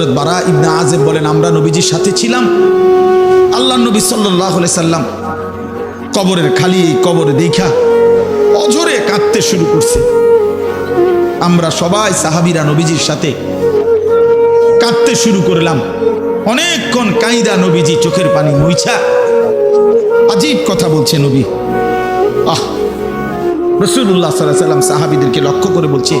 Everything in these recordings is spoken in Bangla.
হজরত বারা ইবনে আজেব বলেন, আমরা নবীজির সাথে ছিলাম। আল্লাহ নবী সাল্লাহ সাল্লাম কবরের খালি কবরে দেখা অজরে কাঁদতে শুরু করছে। আমরা সবাই সাহাবিরা নবীজির সাথে কাঁদতে শুরু করলাম। অনেকক্ষণ কাইদা নবীজি চোখের পানি মুইছা। আজীব কথা বলছে নবী। আহ! রসুল্লাহ সাল্লাহ সাল্লাম সাহাবিদেরকে লক্ষ্য করে বলছে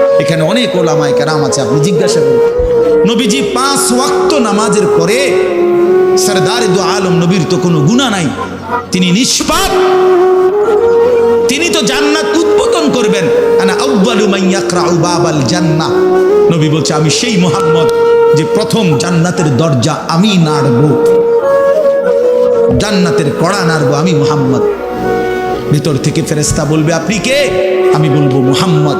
এখানে অনেক ওলামায় কেরাম আছে, আপনি জিজ্ঞাসা করুন। নবীজি পাঁচ ওয়াক্ত নামাজের পরে সরদার দু আলম নবীর তো কোনো গুণা নাই, তিনি নিষ্পাপ। তিনি তো জান্নাত উদ্বোধন করবেন। নবী বলছে, আমি সেই মোহাম্মদ যে প্রথম জান্নাতের দরজা আমি নাড়ব। জান্নাতের কড়া নাড়বো আমি মোহাম্মদ। ভিতর থেকে ফেরেস্তা বলবে, আপনি কে? আমি বলব মোহাম্মদ।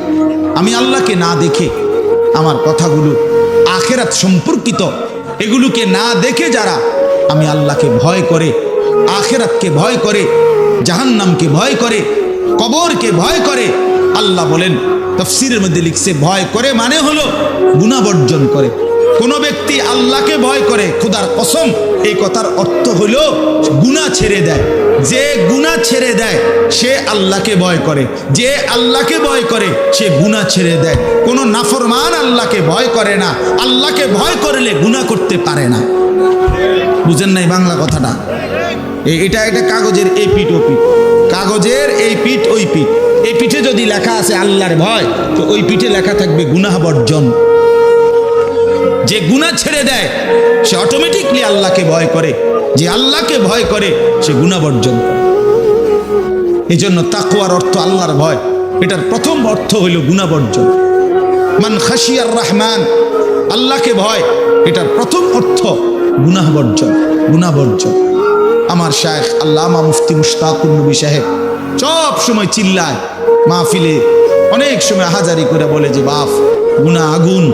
আমি আল্লাহকে না দেখে আমার কথাগুলো আখেরাত সম্পর্কিত এগুলোকে না দেখে যারা আমি আল্লাহকে ভয় করে, আখেরাতকে ভয় করে, জাহান্নামকে ভয় করে, কবরকে ভয় করে, আল্লাহ বলেন, তফসিরের মধ্যে লিখছে ভয় করে মানে হলো গুণাবর্জন করে। কোনো ব্যক্তি আল্লাহকে ভয় করে, খুদার কসম, এই কথার অর্থ হলো গুণা ছেড়ে দেয়। যে গুণা ছেড়ে দেয়, সে আল্লাহকে ভয় করে। যে আল্লাহকে ভয় করে, সে গুণা ছেড়ে দেয়। কোনো নাফরমান আল্লাহকে ভয় করে না। আল্লাহকে ভয় করলে গুণা করতে পারে না। বুঝেন নাই বাংলা কথাটা? এটা এটা কাগজের এই পিঠ ও পিঠ। কাগজের এই পিঠ, ওই পিঠ। এই পিঠে যদি লেখা আছে আল্লাহর ভয়, তো ওই পিঠে লেখা থাকবে গুনাহ বর্জন। যে গুণা ছেড়ে দেয়, সে অটোমেটিকলি আল্লাহকে ভয় করে। যে আল্লাহকে ভয় করে, সে গুণা বর্জন করে। এই জন্য তাকুয়ার অর্থ আল্লাহর ভয়। এটার প্রথম অর্থ হইল গুণা বর্জন। মান খাসিয়ার রহমান, আল্লাহকে ভয়, এটার প্রথম অর্থ গুনাহ বর্জন গুনাহ বর্জন। আমার শায়েখ আল্লামা মুফতি মুশতাকুর নবী সাহেব সব সময় চিল্লায়, মাহফিলে অনেক সময় হাজারি করে বলে যে, বাপ গুনা আগুন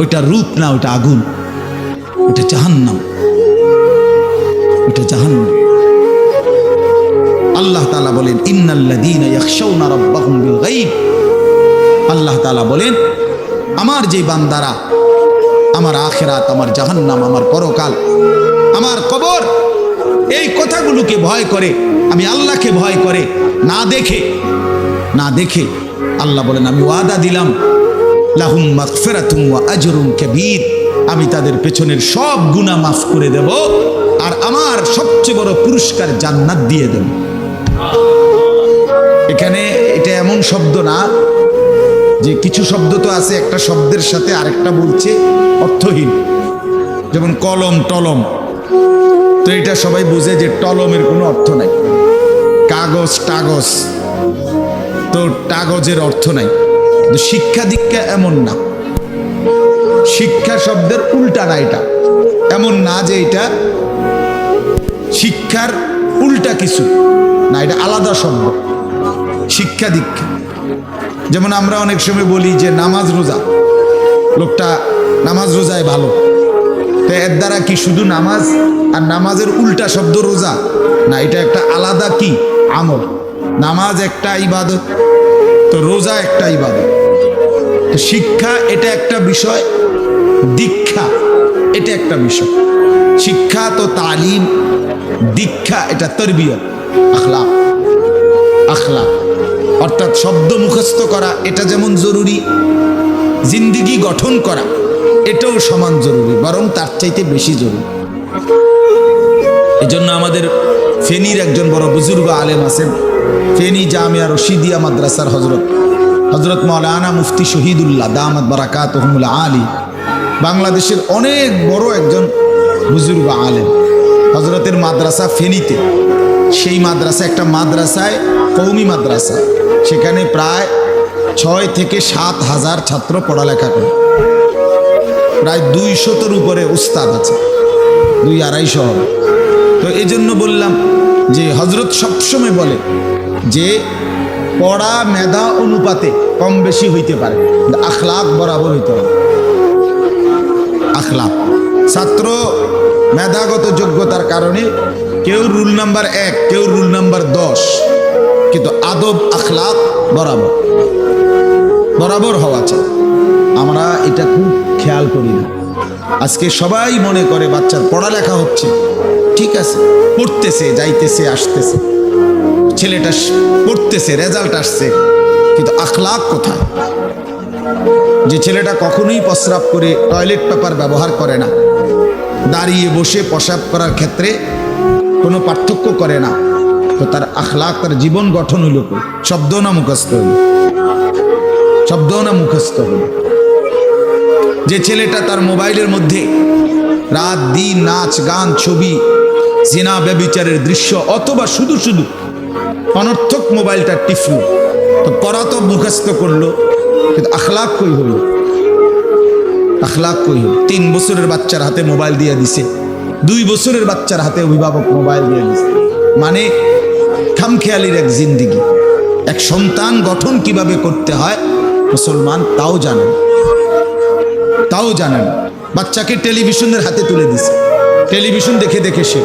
ওইটা রূপ না ওটা আগুন। ওটা জাহান্নাম। ওটা জাহান্নাম। আল্লাহ তালা বলেন গায়ব আল্লাহ তালা বলেন, আমার যে বান্দারা, আমার আখেরাত, আমার জাহান্নাম, আমার পরকাল, আমার কবর, এই কথাগুলোকে ভয় করে, আমি আল্লাহকে ভয় করে, না দেখে না দেখে আল্লাহ বলেন, আমি ওয়াদা দিলাম লাহুম মাগফিরাতুম ওয়া আজরুন কাবীর। আমি তাদের পেছনের সব গুনাহ মাফ করে দেব আর আমার সবচেয়ে বড় পুরস্কার জান্নাত দিয়ে দেব। এখানে এটা এমন শব্দ না যে কিছু শব্দ তো আছে, একটা শব্দের সাথে আরেকটা বলছে অর্থহীন। যেমন কলম, টলম। তো এটা সবাই বুঝে যে টলমের কোনো অর্থ নাই। কাগজ, টাগজ। তো কাগজের অর্থ নাই। শিক্ষা দীক্ষা এমন না। শিক্ষা শব্দের উল্টা না এটা। এমন না যে এটা শিক্ষার উল্টা কিছু না, এটা আলাদা শব্দ। শিক্ষা দীক্ষা। যেমন আমরা অনেক সময় বলি যে নামাজ রোজা। লোকটা নামাজ রোজায় ভালো। তো এর দ্বারা কি শুধু নামাজ আর নামাজের উল্টা শব্দ রোজা? না, এটা একটা আলাদা কি? আমল। নামাজ একটা ইবাদত। তো রোজা একটা ইবাদত। শিক্ষা এটা একটা বিষয়, দীক্ষা এটা একটা বিষয়। শিক্ষা তো তালিম, দীক্ষা এটা তরবিয়ত আখলা আখলা অর্থাৎ শব্দ মুখস্থ করা এটা যেমন জরুরি, জিন্দিগি গঠন করা এটাও সমান জরুরি, বরং তার চাইতে বেশি জরুরি। এজন্য আমাদের ফেনীর একজন বড় বুজুর্গ আলেম আছেন, ফেনী জামিয়া রশিদিয়া মাদ্রাসার হজরত হজরত মৌলানা মুফতি শহীদুল্লাহ দামাদ বারাকাত আলী, বাংলাদেশের অনেক বড় একজন বুজুর্গ আলেম। হজরতের মাদ্রাসা ফেনীতে। সেই মাদ্রাসা একটা মাদ্রাসায় কৌমি মাদ্রাসা। সেখানে প্রায় ছয় থেকে সাত হাজার ছাত্র পড়ালেখা করে। প্রায় দুই শতর উপরে উস্তাদ আছে। দুই আড়াইশো হবে। তো এই জন্য বললাম যে হজরত সবসময় বলে যে পড়া, মেধা, অনুপাতে কম বেশি হইতে পারে। আখলাক বরাবর হইতে হবে। আখলাক। ছাত্র মেধাগত যোগ্যতার কারণে কেউ রুল নাম্বার এক, কেউ রুল নাম্বার দশ, কিন্তু আদব, আখলাক বরাবর। বরাবর হওয়া চাই। আমরা এটা খুব খেয়াল করি না। আজকে সবাই মনে করে, বাচ্চার পড়ালেখা হচ্ছে। ঠিক আছে, পড়তেছে, যাইতেছে, আসতেছে। ছেলেটা পড়তেছে, রেজাল্ট আসছে। কিন্তু আখলাক কোথায়? যে ছেলেটা কখনোই প্রস্রাব করে টয়লেট পেপার ব্যবহার করে না, দাঁড়িয়ে বসে প্রসাব করার ক্ষেত্রে কোনো পার্থক্য করে না, তো তার আখলাক, তার জীবন গঠন হইল? শব্দ না মুখস্থ হইল। শব্দ না মুখস্থ হইল। যে ছেলেটা তার মোবাইলের মধ্যে রাত, দিন, নাচ, গান, ছবি, জিনা, ব্যবিচারের দৃশ্য, অথবা শুধু শুধু অনর্থক মোবাইলটা টিফলো। তো পড়া তো মুখস্থ করল, কিন্তু আখলাক কই হইল আখলাক কই হইল তিন বছরের বাচ্চার হাতে মোবাইল দিয়ে দিছে। দুই বছরের বাচ্চার হাতে অভিভাবক মোবাইল দিয়ে দিছে। মানে খামখেয়ালির এক জিন্দিগি। এক সন্তান গঠন কীভাবে করতে হয়, মুসলমান তাও জানেন তাও জানেন বাচ্চাকে টেলিভিশনের হাতে তুলে দিছে। টেলিভিশন দেখে দেখে সে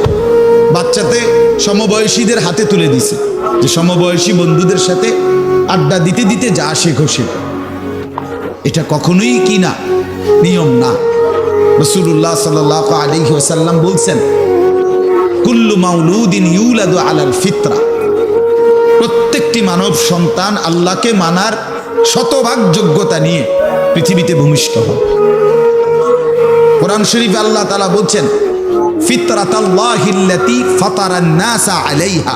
বাচ্চাতে সমবয়সীদের হাতে তুলে দিছে। যে সমবয়সী বন্ধুদের সাথে আড্ডা দিতে দিতে যা শেখো শেখো এটা কখনোই কি না? নিয়ম না। রসুল্লাহ সাল আলী ওসাল্লাম বলছেন, কুল্লু মাউলুদিন ইউলাদু আলাল ফিতরা। প্রত্যেকটি মানব সন্তান আল্লাহকে মানার শতভাগ যোগ্যতা নিয়ে পৃথিবীতে ভূমিষ্ঠ হয়। কোরআন শরীফ আল্লাহ তালা বলছেন, ফিতরাতাল্লাহিল্লাতি ফাতারান্নাসা আলাইহা।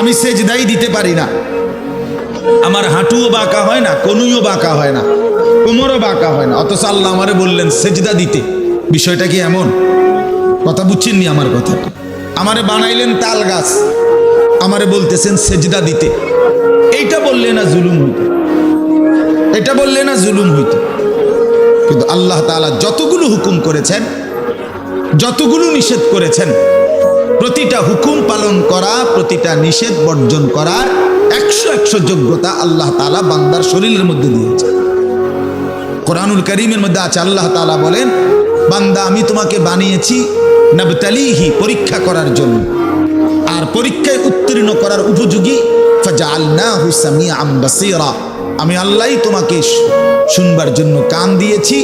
আমি সেজদাই দিতে পারি না। আমার হাঁটুও বাঁকা হয় না, কনুইও বাঁকা হয় না, কোমরও বাঁকা হয় না। অথচ আল্লাহ আমারে বললেন, সেজদা দিতে। বিষয়টা কি এমন? কথা বুঝছেননি আমার কথা? আমারে বানাইলেন তাল গাছ, আমারে বলতেছেন সেজদা দিতে। এইটা বললে না জুলুম হইতো। এটা বললে না জুলুম হইতো। কিন্তু আল্লাহ তাআলা যতগুলো হুকুম করেছেন, যতগুলো নিষেধ করেছেন প্রতিটা হুকুম পালন করা, প্রতিটা নিষেধ বর্জন করার একশো একশো যোগ্যতা আল্লাহ তাআলা বান্দার শরীরের মধ্যে দিয়েছে। কোরআনুল করিমের মধ্যে আছে, আল্লাহ তাআলা বলেন, বান্দা, আমি তোমাকে বানিয়েছি নবতালিহি, পরীক্ষা করার জন্য। আর পরীক্ষায় উত্তীর্ণ করার উপযোগী বাসীরা। আমি আল্লাহই তোমাকে শুনবার জন্য কান দিয়েছি,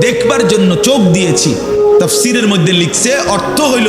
দেখবার জন্য চোখ দিয়েছি। তফসিরের মধ্যে লিখছে, অর্থ হইল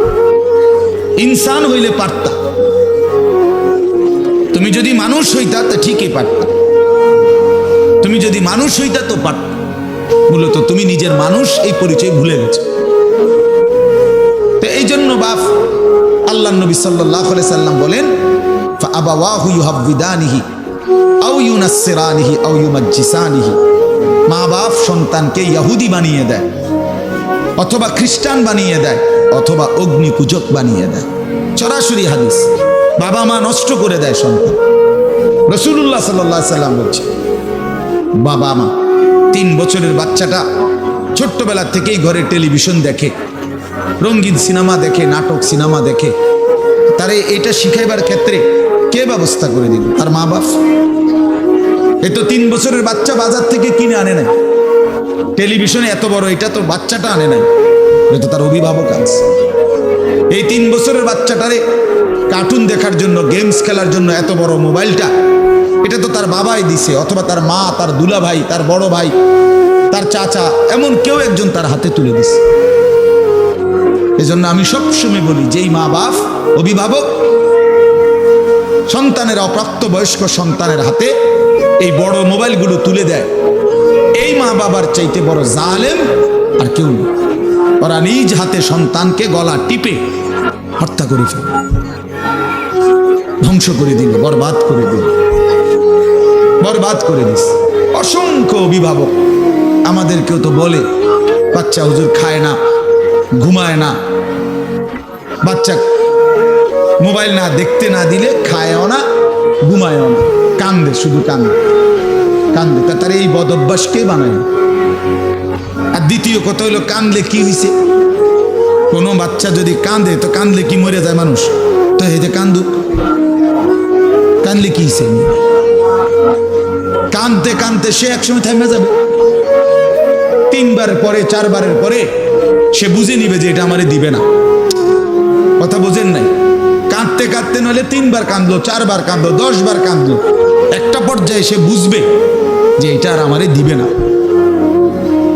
ইনসান হইলে পারতা। তুমি যদি মানুষ হইতা, তা ঠিকই পারতা। তুমি যদি মানুষ হইতা, তো পারত। মূলত তুমি নিজের মানুষ এই পরিচয় ভুলে গেছো। তো এই জন্য বাপ আল্লাহ নবী সাল্লাহ সাল্লাম বলেন আবাওয়াহু ইউহাব্বিদানিহি আও ইউনাসসিরানিহি আও ইউমাজ্জিসানিহি। মা বাপ সন্তানকে ইহুদি বানিয়ে দেয়, অথবা খ্রিস্টান বানিয়ে দেয়। অথবা অগ্নি পূজক বানিয়ে দেয়। সরাসরি হাদিস। বাবা মা নষ্ট করে দেয় সন্তান রসুল্লাহ সাল্লাহ সাল্লাম বলছে, বাবা মা, তিন বছরের বাচ্চাটা ছোট্টবেলার থেকেই ঘরে টেলিভিশন দেখে, রঙিন সিনেমা দেখে, নাটক সিনেমা দেখে, তারে এটা শিখাইবার ক্ষেত্রে কে ব্যবস্থা করে দিল? তার মা বাপ? এ তো তিন বছরের বাচ্চা বাজার থেকে কিনে আনে নাই। টেলিভিশনে এত বড়, এটা তো বাচ্চাটা আনে নাই। তো তার অভিভাবক আছে। এই তিন বছরের বাচ্চাটারে কার্টুন দেখার জন্য গেমস খেলার জন্য এত বড় মোবাইলটা, এটা তো তার বাবাই দিছে, অথবা তার মা, তার দুলা ভাই তার বড় ভাই, তার চাচা, এমন কেউ একজন তার হাতে তুলে দিছে। এজন্য আমি সবসময় বলি, যেই মা বাপ, অভিভাবক, সন্তানের অপ্রাপ্ত বয়স্ক সন্তানের হাতে এই বড় মোবাইলগুলো তুলে দেয়। এই মা বাবার চাইতে বড় জালেম আর কেউ নেই। ওরা নিজ হাতে সন্তানকে গলা টিপে হত্যা করে ফেলে। ধ্বংস করে দিল, বরবাদ করে দিল। বরবাদ করে দিস অসংখ্য অভিভাবক আমাদেরকেও তো বলে, বাচ্চা হুজুর খায় না, ঘুমায় না। বাচ্চা মোবাইল না দেখতে না দিলে খায়ও না, ঘুমায়ও না। কান্দে, শুধু কান্দে। কান্দে। তা তার এই বদ অভ্যাস কে বানায়? আর দ্বিতীয় কথা হইল কান্দলে কি হয়েছে কোনো বাচ্চা যদি কাঁদে, তো কাঁদলে কি মরে যায় মানুষ? তো যে কান্দুক। কান্দলে কি সে কানতে কানতে সে একসময় থেমে যাবে। তিনবার পরে, চারবারের পরে সে বুঝে নিবে যে এটা আমারে দিবে না। কথা বোঝেন নাই? কাঁদতে কাঁদতে নলে তিনবার কাঁদলো, চারবার কাঁদলো, দশবার কাঁদলো। একটা পর্যায়ে সে বুঝবে যে এটা আর আমারে দিবে না।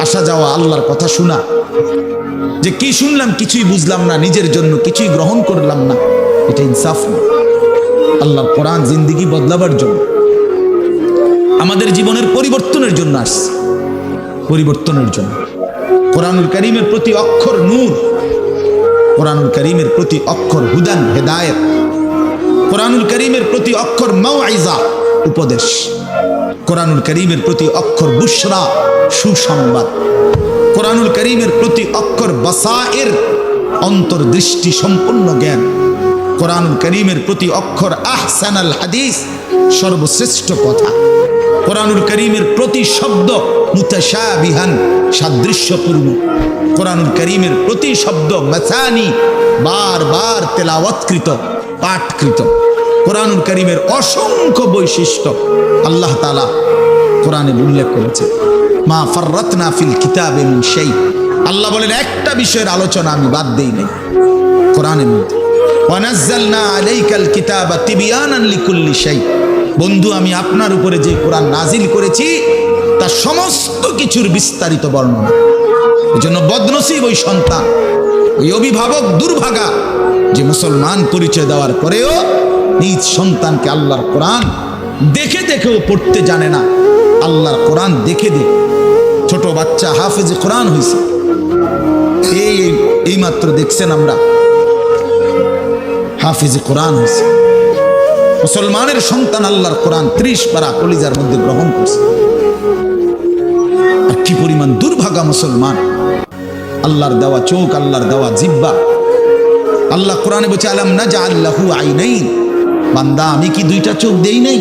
আসা যাওয়া আল্লাহর কথা শোনা। যে কি শুনলাম কিছুই বুঝলাম না, নিজের জন্য কিছুই গ্রহণ করলাম না। এটা ইনসাফ না। আল্লাহর কোরআন জিন্দিগি বদলাবার জন্য। আমাদের জীবনের পরিবর্তনের জন্য আসছে। পরিবর্তনের জন্য। কোরআনুল করিমের প্রতি অক্ষর নূর। কোরআনুল করিমের প্রতি অক্ষর হুদান, হেদায়েত। কোরআনুল করিমের প্রতি অক্ষর মাওয়াইজা উপদেশ। কোরআনুল করিমের প্রতি অক্ষর বুশরা, সুসংবাদ। কোরআনুল করিমের প্রতি অক্ষর বাসায়ের অন্তর্দৃষ্টি সম্পূর্ণ জ্ঞান। কোরআনুল করিমের প্রতি অক্ষর আহসানাল হাদিস সর্বশ্রেষ্ঠ কথা। কোরআনুল করিমের প্রতি শব্দ মুতাশাবিহান, সাদৃশ্যপূর্ণ। কোরআনুল করিমের প্রতি শব্দ মাসানি, বারবার তেলাওয়াতকৃত, পাঠকৃত। কোরআনুল করিমের অসংখ্য বৈশিষ্ট্য আল্লাহ তালা কোরআনে উল্লেখ করেছে। মা ফররতনা ফিল কিতাবে মিন সেই আল্লাহ বলেন, একটা বিষয়ের আলোচনা আমি বাদ দেই নাই। কোরআনের মধ্যে, ওয়ানাজ্জালনা আলাইকাল কিতাবা তিবিয়ানান লিকুল্লি শাই। বন্ধু, আমি আপনার উপরে যে কোরআন নাজিল করেছি, তা সমস্ত কিছুর বিস্তারিত বর্ণনা। এজন্য বদনসিব ওই সন্তান, ওই অভিভাবক দুর্ভাগা, যে মুসলমান পরিচয় দেওয়ার পরেও নিজ সন্তানকে আল্লাহর কোরআন দেখে দেখেও পড়তে জানে না। আল্লাহর কোরআন দেখে দে ছোট বাচ্চা হাফেজে কোরআন হয়েছে এই এই মাত্র দেখছেন আমরা। হাফিজে কোরআন হয়েছে মুসলমানের সন্তান আল্লাহর কোরআন ত্রিশ পারা কলিজার মধ্যে গ্রহণ করছে। আর কি পরিমাণ দুর্ভাগা মুসলমান। আল্লাহর দেওয়া চোখ, আল্লাহর দেওয়া জিব্বা আল্লাহ কোরআনে বলছে, আলাম না যা আল্লাহু আই নেই বান্দা, আমি কি দুইটা চোখ দেই নাই?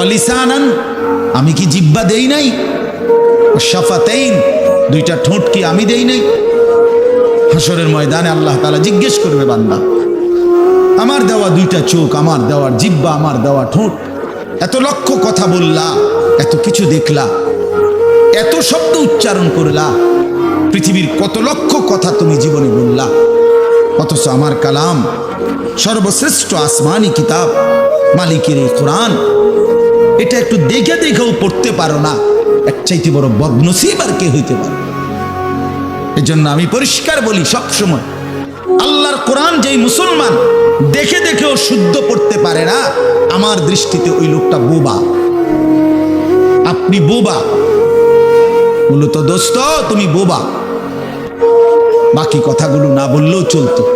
অলিসানান আমি কি জিব্বা দেই নাই? শাফাতাইন, দুইটা ঠোঁট কি আমি দেই নাই? হাসরের ময়দানে আল্লাহ তালা জিজ্ঞেস করবে, বান্দা, আমার দেওয়া দুইটা চোখ, আমার দেওয়ার জিব্বা, আমার দেওয়া ঠোঁট, এত লক্ষ কথা বললা, এত কিছু দেখলা, এত শব্দ উচ্চারণ করলা, পৃথিবীর কত লক্ষ কথা তুমি জীবনে বললা, অথচ আমার কালাম সর্বশ্রেষ্ঠ আসমানি কিতাব, মালিকের এই কোরআন। এটা একটু দেখে দেখেও পড়তে পারো না। এক চাইতে বড় বদনসিব আর কে হইতে পারে? এজন্য আমি পরিষ্কার বলি সব সময় আল্লাহর কোরআন যেই মুসলমান দেখে দেখেও শুদ্ধ পড়তে পারে না, আমার দৃষ্টিতে ওই লোকটা বোবা। আপনি বোবা। মূলত দোস্ত, তুমি বোবা? বাকি কথাগুলো না বললেও চলতো।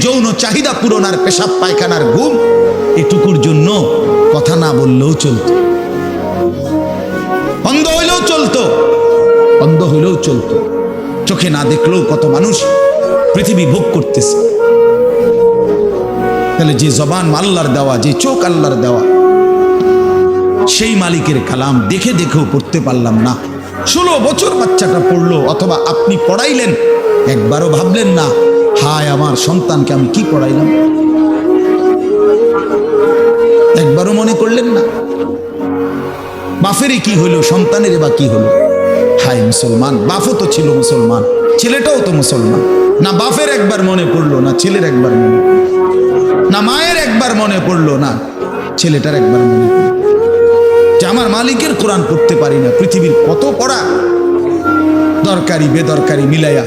যৌন চাহিদা পূরণার পেশাব, পায়খানার ঘুম, এটুকুর জন্য কথা না বললেও চলতো। অন্ধ হইলেও চলতো। অন্ধ হইলেও চলতো। চোখে না দেখলেও কত মানুষ পৃথিবী ভোগ করতেছে। তাহলে যে জবান আল্লাহর দেওয়া, যে চোখ আল্লাহর দেওয়া, সেই মালিকের কালাম দেখে দেখেও পড়তে পারলাম না। ষোলো বছর বাচ্চাটা পড়ল, অথবা আপনি পড়াইলেন, একবারও ভাবলেন না হায়, আমার সন্তানকে আমি কি পড়াইলাম? একবারও মনে করলেন না? বাফেরই কি হইল সন্তানের বা কি হলো হায়, মুসলমান বাফও তো ছিল মুসলমান, ছেলেটাও তো মুসলমান। না বাফের একবার মনে পড়ল, না ছেলের একবার মনে। না মায়ের একবার মনে পড়ল, না ছেলেটার একবার মনে পড়ল। যে আমার মালিকের কোরআন পড়তে পারি না, পৃথিবীর কত পড়া? দরকারি, বেদরকারি মিলাইয়া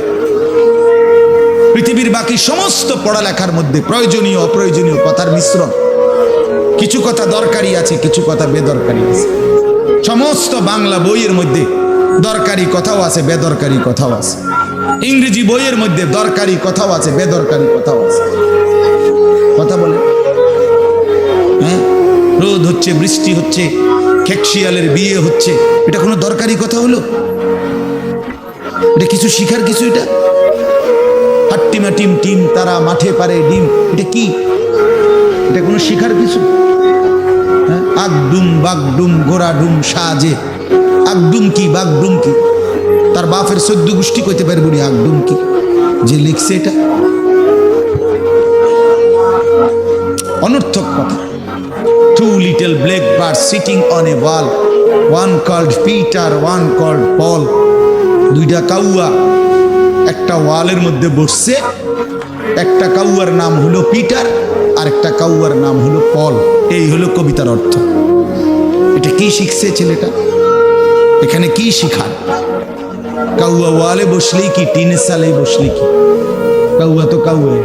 পৃথিবীর বাকি সমস্ত পড়ালেখার মধ্যে প্রয়োজনীয়, অপ্রয়োজনীয় কথার মিশ্রণ। কিছু কথা দরকারি আছে, কিছু কথা বেদরকারি আছে। সমস্ত বাংলা বইয়ের মধ্যে দরকারি কথাও আছে, বেদরকারি কথাও আছে। ইংরেজি বইয়ের মধ্যে দরকারি কথাও আছে, বেদরকারি কথাও আছে। কথা বলে। হ্যাঁ? রোদ হচ্ছে, বৃষ্টি হচ্ছে, খেকশিয়ালের বিয়ে হচ্ছে। এটা কোনো দরকারি কথা হলো? এটা কিছু শিখার কিছু এটা? হাট্টিমা টিম টিম তারা মাঠে পারে ডিম। এটা কি? এটা কোনো শিখার কিছু? হ্যাঁ? আগডুম, বাগডুম, গোড়াডুম, সাজে। আগডুম কি, বাগডুম কি? তার বাপের সদ্য গোষ্ঠী কইতে পারে নি আগডুম কি? যে লিখছে এটা। অনর্থক কথা। Two little black bird sitting on a wall one called Peter one called Paul দুইটা কাউয়া। একটা ওয়ালের মধ্যে বসছে। একটা কাউয়ার নাম হলো পিটার আর একটা কাউয়ার নাম হলো পল। এই হলো কবিতার অর্থ। এটা কি শিখছে ছেলেটা? এখানে কি শিখার? কাউয়া ওয়ালে বসলেই কি টিনের সালে বসলে কি? কাউয়া তো কাউয়া।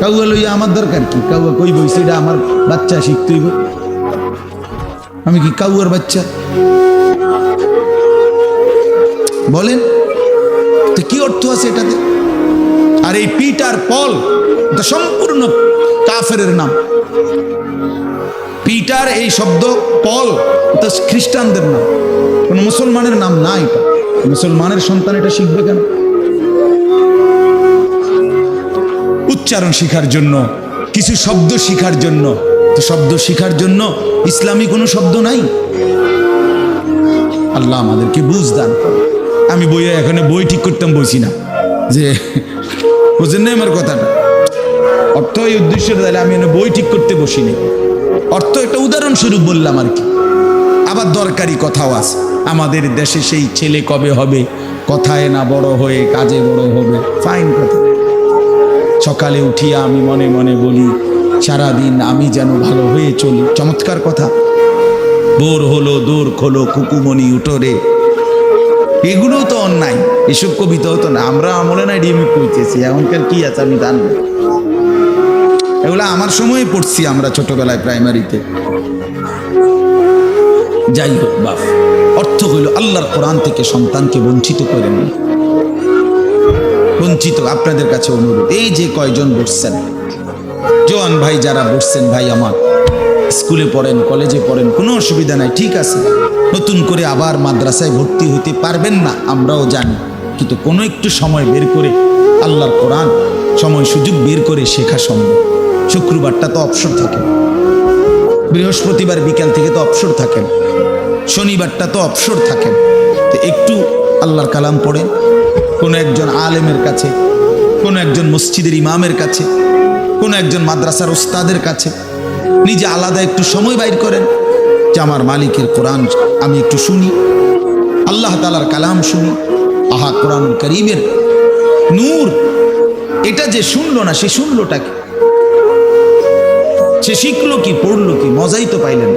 কাউয়া লইয়া আমার দরকার কি? কাউয়া কই বইছে এটা আমার বাচ্চা শিখতেইব আমি কি কাউয়ার বাচ্চা? বলেন। তো কি অর্থ আছে এটাতে? আর এই পিটার পল, এটা সম্পূর্ণ কাফের নাম। পিটার এই শব্দ, পল, এটা খ্রিস্টানদের নাম। কোন মুসলমানের নাম না এটা। মুসলমানের সন্তান এটা শিখবে কেন? উচ্চারণ শিখার জন্য, কিছু শব্দ শিখার জন্য। তো শব্দ শিখার জন্য ইসলামী কোনো শব্দ নাই? আল্লাহ আমাদেরকে বুঝ দান করুন। আমি বইয়ে এখানে বই ঠিক করতাম বসি না। যে বুঝেন না আমার কথাটা। অর্থ এই উদ্দেশ্য তাহলে আমি এখানে বই ঠিক করতে বসিনি। অর্থ একটা উদাহরণস্বরূপ বললাম আর কি। আবার দরকারি কথাও আছে। আমাদের দেশে সেই ছেলে কবে হবে? কথায় না বড় হয়ে কাজে বড় হবে? ফাইন কথা। সকালে উঠিয়া আমি মনে মনে বলি, সারাদিন আমি যেন ভালো হয়ে চলি। চমৎকার কথা। বোর হলো, দোর খোলো কুকুমনি উঠোরে। এগুলো তো অন্যায়। এসব কবিতা হতো না। আমরা আমলে না ডিএমি পড়তেছি। এখনকার কি আছে আমি জানব এগুলো আমার সময়ে পড়ছি আমরা ছোটবেলায় প্রাইমারিতে। যাই হোক বাপ অর্থ হইল আল্লাহর কোরআন থেকে সন্তানকে বঞ্চিত করেন বঞ্চিত আপনাদের কাছে অনুরোধ। এই যে কয়জন বসছেন। জোয়ান ভাই যারা বসছেন, ভাই আমার। স্কুলে পড়েন, কলেজে পড়েন, কোনো অসুবিধা নাই, ঠিক আছে। নতুন করে আবার মাদ্রাসায় ভর্তি হতে পারবেন না, আমরাও জানি। কিন্তু কোনো একটু সময় বের করে আল্লাহর কোরআন, সময় সুযোগ বের করে শেখা সম্ভব। শুক্রবারটা তো অবসর থাকে। বৃহস্পতিবার বিকাল থেকে তো অবসর থাকেন শনিবারটা তো অবসর থাকেন তো একটু আল্লাহর কালাম পড়েন। কোনো একজন আলেমের কাছে, কোনো একজন মসজিদের ইমামের কাছে, কোনো একজন মাদ্রাসার ওস্তাদের কাছে নিজে আলাদা একটু সময় বাইর করেন। যে আমার মালিকের কোরআন আমি একটু শুনি। আল্লাহ তালার কালাম শুনি। আহা কোরআন করিমের নূর। এটা যে শুনলো না, সে শুনলোটা কি সে শিখলো কি, পড়ল কি, মজাই তো পাইলেন।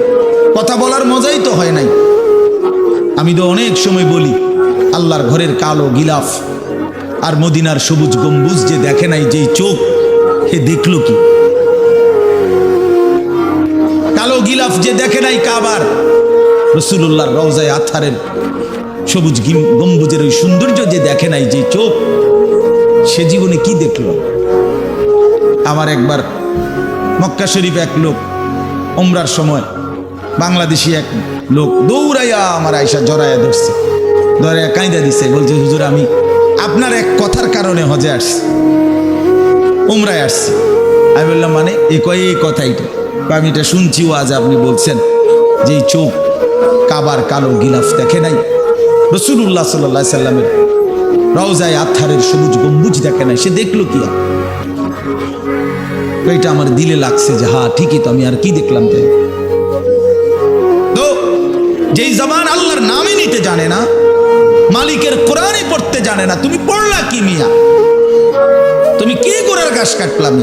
কথা বলার মজাই তো হয় নাই। আমি তো অনেক সময় বলি, আল্লাহর ঘরের কালো গিলাফ আর মদিনার সবুজ গম্বুজ যে দেখে নাই, যেই চোখ হে দেখল কি? কালো গিলাফ যে দেখে নাই কাবার। রসুল্লাহর রওজায় আথারের সবুজ গম্বুজের ওই সৌন্দর্য যে দেখে নাই যে চোখ, সে জীবনে কি দেখল? আমার একবার মক্কা শরীফ এক লোক ওমরার সময় বাংলাদেশি এক লোক দৌড়াইয়া আমার আয়সা জড়াইয়া ধরছে। ধরাইয়া কাঁদা দিছে, বলছে, হুজুর, আমি আপনার এক কথার কারণে হজে আসছি, উমরায় আসছি। আমি বললাম মানে? এ কয় এই কথাইটা আমি এটা শুনছি আজ আপনি বলছেন যে চোখ কাবার কালো গিলাফ দেখে নাই? রসুল্লাহ সাল্লাহ সাল্লামের রওজায় আথারের সবুজ গম্বুজ দেখে নাই, সে দেখল কি? এটা আমার দিলে লাগছে যে হা ঠিকই তো, আমি আর কি দেখলাম তাই তো যেই জবান আল্লাহর নামই নিতে জানে না, মালিকের কোরআনই পড়তে জানে না, তুমি পড়লা কি মিয়া? তুমি কি গোড়ার গাছ কাটলাম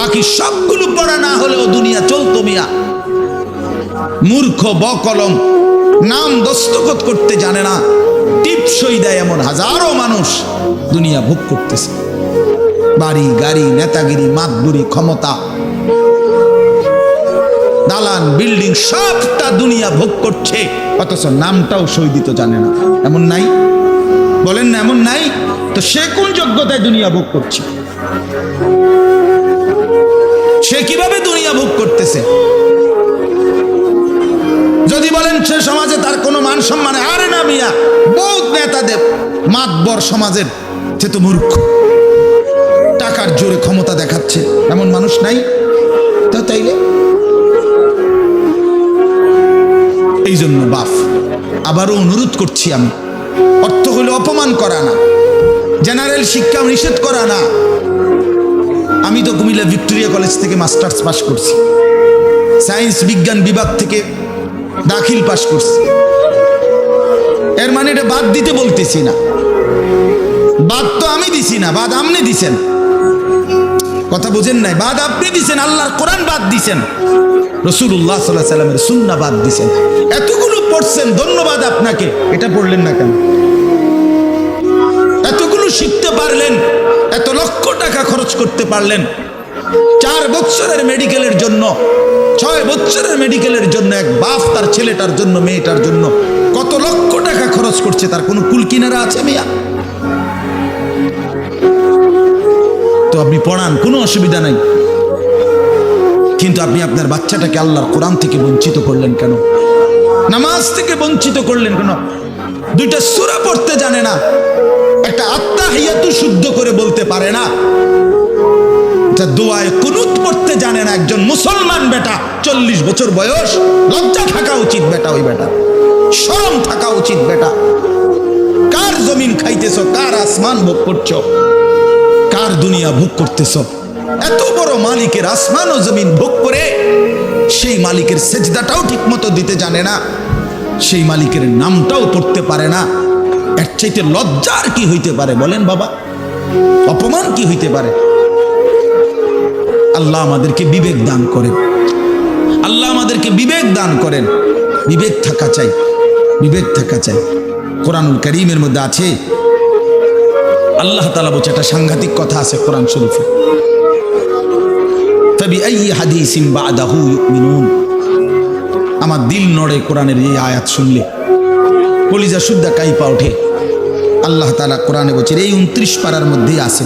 বাকি সবগুলো পড়া না হলেও দুনিয়া চলতো মিয়া। মূর্খ, বকলম, নাম দস্তখত করতে জানে না। টিপসই দেয় এমন হাজারো মানুষ। দুনিয়া ভোগ করতেছে। বাড়ি, গাড়ি, নেতাগিরি, মাতবুরি, ক্ষমতা। দালান, বিল্ডিং, সবটা দুনিয়া ভোগ করছে। অথচ নামটাও সই দিতে জানে না। এমন নাই? বলেন না, এমন নাই? তো সে কোন যোগ্যতায় দুনিয়া ভোগ করছে? সে কীভাবে দুনিয়া ভোগ করতেছে? যদি বলেন সে সমাজে তার কোনো মান সম্মান আরে না মিয়া, বহুত নেতাদের মাতবর সমাজের। সে তো মূর্খ। টাকার জোরে ক্ষমতা দেখাচ্ছে, এমন মানুষ নাই? তা তাইলে? এই জন্য বাফ আবারও অনুরোধ করছি আমি। অর্থ হলে অপমান করা না। জেনারেল শিক্ষা নিষেধ করা না। আমি তো কুমিল্লা ভিক্টোরিয়া কলেজ থেকে মাস্টার্স পাস করছি। সায়েন্স বিজ্ঞান বিভাগ থেকে দাখিল পাশ করছি। এর মানে এটা বাদ দিতে বলতেছি না। বাদ তো আমি দিছি না, বাদ আপনি দিছেন। কথা বুঝেন নাই, বাদ আপনি দিছেন, আল্লাহর কোরআন বাদ দিছেন। রসুল্লাহ সাল্লাহ সাল্লামের সুন্না বাদ দিছেন। এতগুলো পড়ছেন, ধন্যবাদ আপনাকে। এটা পড়লেন না কেন? এতগুলো শিখতে পারলেন টাকা খরচ করতে পারলেন। চার বছরের মেডিকেলের জন্য, ছয় বছরের মেডিকেলের জন্য এক বাপ তার ছেলেটার জন্য, মেয়েটার জন্য কত লক্ষ টাকা খরচ করছে তার কোনো কুল কিনারা আছে মিয়া? তো আপনি পড়ান, কোনো অসুবিধা নাই। কিন্তু আপনি আপনার বাচ্চাটাকে আল্লাহর কোরআন থেকে বঞ্চিত করলেন কেন? নামাজ থেকে বঞ্চিত করলেন কেন? দুইটা সুরা পড়তে জানে না, একটা আত্মা হিয়াতু শুদ্ধ করে বলতে পারে না। এটা দোয়ায় কুনুত পড়তে জানে না একজন মুসলমান বেটা। চল্লিশ বছর বয়স, লজ্জা থাকা উচিত বেটা ওই বেটা। শরম থাকা উচিত বেটা। কার জমিন খাইতেছ, কার আসমান ভোগ করছ, কার দুনিয়া ভোগ করতেছ? এত বড় মালিকের আসমান ও জমিন ভোগ করে সেই মালিকের সেজদাটাও ঠিক মতো দিতে জানে না, সেই মালিকের নামটাও পড়তে পারে না। এর চাইতে লজ্জার কি হইতে পারে বলেন বাবা? অপমান কি হইতে পারে? আল্লাহ আমাদেরকে বিবেক দান করেন। আল্লাহ আমাদেরকে বিবেক দান করেন। বিবেক থাকা চাই। বিবেক থাকা চাই। কোরআনুল করিমের মধ্যে আছে, আল্লাহ তালা বলছে একটা সাংঘাতিক কথা আছে কোরআন শরীফে। তবে এই হাদিসিম বাদাহু ইউমিনুন। আমার দিল নড়ে কোরআনের এই আয়াত শুনলে। কলিজা শুদ্ধা কাইপা ওঠে। আল্লাহ তালা কোরআনে বলছে, এই উনত্রিশ পাড়ার মধ্যেই আছে।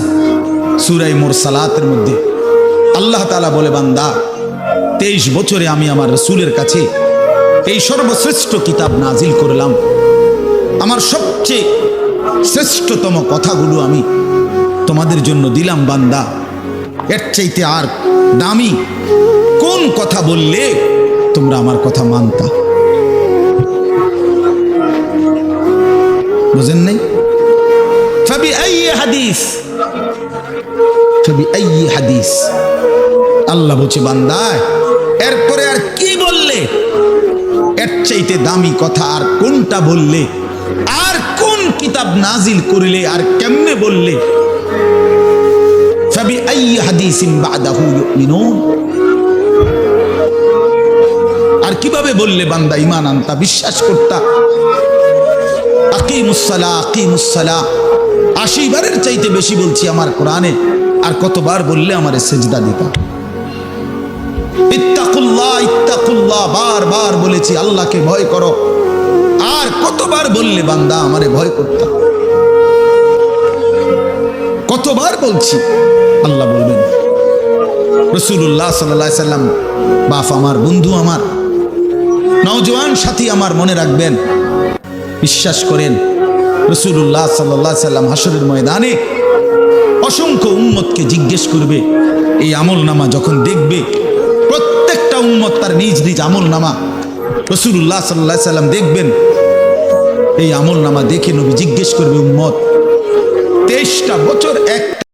সুরাই মোর সালাতের মধ্যে। আল্লাহ তালা বলে, বান্দা, তেইশ বছরে আমি আমার রসুলের কাছে এই সর্বশ্রেষ্ঠ কিতাব নাজিল করলাম। আমার সবচেয়ে শ্রেষ্ঠতম কথাগুলো আমি তোমাদের জন্য দিলাম, বান্দা। এর চাইতে আর দামি কোন কথা বললে তোমরা আমার কথা মানতা? বুঝেন নাই? হাদিস হাদিস? আল্লাহ বলছে বান্দায় এরপরে আর কি বললে? এর চাইতে দামি কথা আর কোনটা বললে? আর কোন কিতাব নাজিল করলে আর কেমনে বললে? আর কীভাবে বললে বান্দা ইমান আনতা? বিশ্বাস করতা। আকিমুসসালা আকিমুসসালা আশি বারের চাইতে বেশি বলছি আমার কোরআনে। আর কতবার বললে আমার সেজদা দিতা ইত্তাকুল্লাহ ইত্তাকুল্লাহ বারবার বলেছি, আল্লাহকে ভয় করো। আর কতবার বললে বান্দা আমারে ভয় করতাম কতবার বলছি? আল্লাহ বলবেন রসুল্লাহ সাল্লাহ সাল্লাম, বাপ আমার, বন্ধু আমার, নওজোয়ান সাথী আমার মনে রাখবেন, বিশ্বাস করেন রসুল্লাহ সাল্লাহ সাল্লাম হাসরের ময়দানে অসংখ্য উম্মতকে জিজ্ঞেস করবে, এই আমল নামা যখন দেখবে, প্রত্যেকটা উম্মত তার নিজ নিজ আমল নামা রসুল্লাহ সাল্লাহ সাল্লাম দেখবেন। এই আমল নামা দেখে নবী জিজ্ঞেস করবে, উম্মত, তেইশটা বছর একটা